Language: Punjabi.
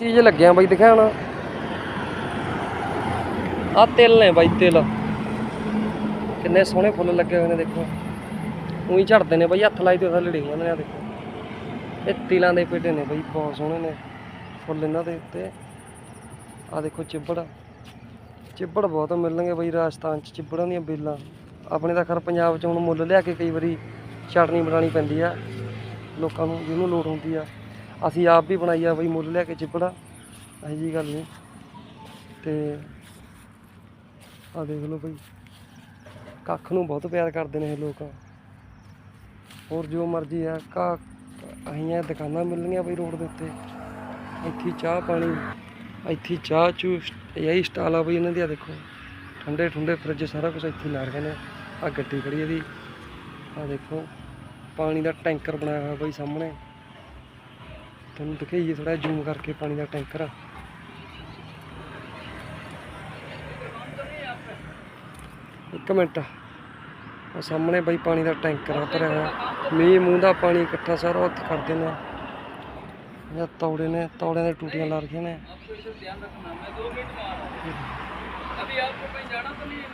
ਚੀਜ਼ ਲੱਗਿਆ ਬਾਈ ਦਿਖਾਉਣ ਆ ਤਿਲ ਨੇ ਬਾਈ, ਤਿਲ। ਕਿੰਨੇ ਸੋਹਣੇ ਫੁੱਲ ਲੱਗੇ ਹੋਏ ਨੇ, ਦੇਖੋ। ਉਹੀ ਝੜਦੇ ਨੇ ਬਾਈ, ਹੱਥ ਲਾਈ ਤੇ ਥੱਲੇ ਡਿੱਗ ਜਾਂਦੇ ਨੇ ਆ ਦੇਖੋ। ਇਹ ਤਿਲਾਂ ਦੇ ਪੇਟੇ ਨੇ ਬਾਈ, ਬਹੁਤ ਸੋਹਣੇ ਨੇ ਫੁੱਲ ਇਹਨਾਂ ਦੇ ਉੱਤੇ। ਆ ਦੇਖੋ ਚਿੱਬੜ। ਚਿੱਬੜ ਬਹੁਤ ਮਿਲਣਗੇ ਬਾਈ, ਰਾਜਸਥਾਨ ਚ ਚਿੱਬੜਾਂ ਦੀਆਂ ਬੇਲਾਂ। ਆਪਣੇ ਤਾਂ ਖਰ ਪੰਜਾਬ ਚ ਹੁਣ ਮੁੱਲ ਲਿਆ ਕੇ ਕਈ ਵਾਰੀ ਚਟਨੀ ਬਣਾਉਣੀ ਪੈਂਦੀ ਆ। ਲੋਕਾਂ ਨੂੰ, ਜਿਹਨੂੰ ਲੋੜ ਹੁੰਦੀ ਆ। ਅਸੀਂ ਆਪ ਵੀ ਬਣਾਈ ਆ ਬਈ ਮੁੱਲ ਲਿਆ ਕੇ ਚਿਪੜਾ ਇਹੋ ਜੀ ਗੱਲ ਨਹੀਂ। ਤੇ ਆ ਦੇਖ ਲਓ ਬਈ, ਕੱਖ ਨੂੰ ਬਹੁਤ ਪਿਆਰ ਕਰਦੇ ਨੇ ਇਹ ਲੋਕ। ਹੋਰ ਜੋ ਮਰਜ਼ੀ ਆ ਕਾ ਅਹੀਆਂ ਦੁਕਾਨਾਂ ਮਿਲਣਗੀਆਂ ਬਈ ਰੋਡ ਦੇ ਉੱਤੇ। ਇੱਥੇ ਚਾਹ ਪਾਣੀ, ਇੱਥੇ ਚਾਹ ਚੂ ਇਹੀ ਸਟਾਲ ਆ ਬਈ ਇਹਨਾਂ ਦੀ ਆ ਦੇਖੋ। ਠੰਡੇ ਠੰਡੇ ਫਰਿੱਜ ਸਾਰਾ ਕੁਝ ਇੱਥੇ ਹੀ ਲਾ ਰਹੇ ਨੇ। ਆ ਗੱਡੀ ਖੜੀ ਇਹਦੀ। ਆ ਦੇਖੋ, ਪਾਣੀ ਦਾ ਟੈਂਕਰ ਬਣਾਇਆ ਹੋਇਆ ਬਈ ਸਾਹਮਣੇ। ਤੁਹਾਨੂੰ ਦਿਖਾਈਏ ਥੋੜਾ ਜ਼ੂਮ ਕਰਕੇ ਪਾਣੀ ਦਾ ਟੈਂਕਰ। ਆ ਇੱਕ ਮਿੰਟ। ਉਹ ਸਾਹਮਣੇ ਬਈ ਪਾਣੀ ਦਾ ਟੈਂਕਰ ਆ ਭਰਿਆ ਮੀਂਹ, ਮੂੰਹ ਦਾ ਪਾਣੀ ਇਕੱਠਾ ਸਾਰਾ ਹੱਥ ਕਰਦੇ ਨੇ ਜਾਂ ਤੌੜੇ ਨੇ, ਤੌੜਿਆਂ ਦੇ ਟੂਟੀਆਂ ਲਾ ਰੱਖੀਆਂ ਨੇ। ਅਭੀ ਆਪਕੋ ਕਹੀਂ ਜਾਣਾ ਤਾਂ ਨਹੀਂ ਹੈ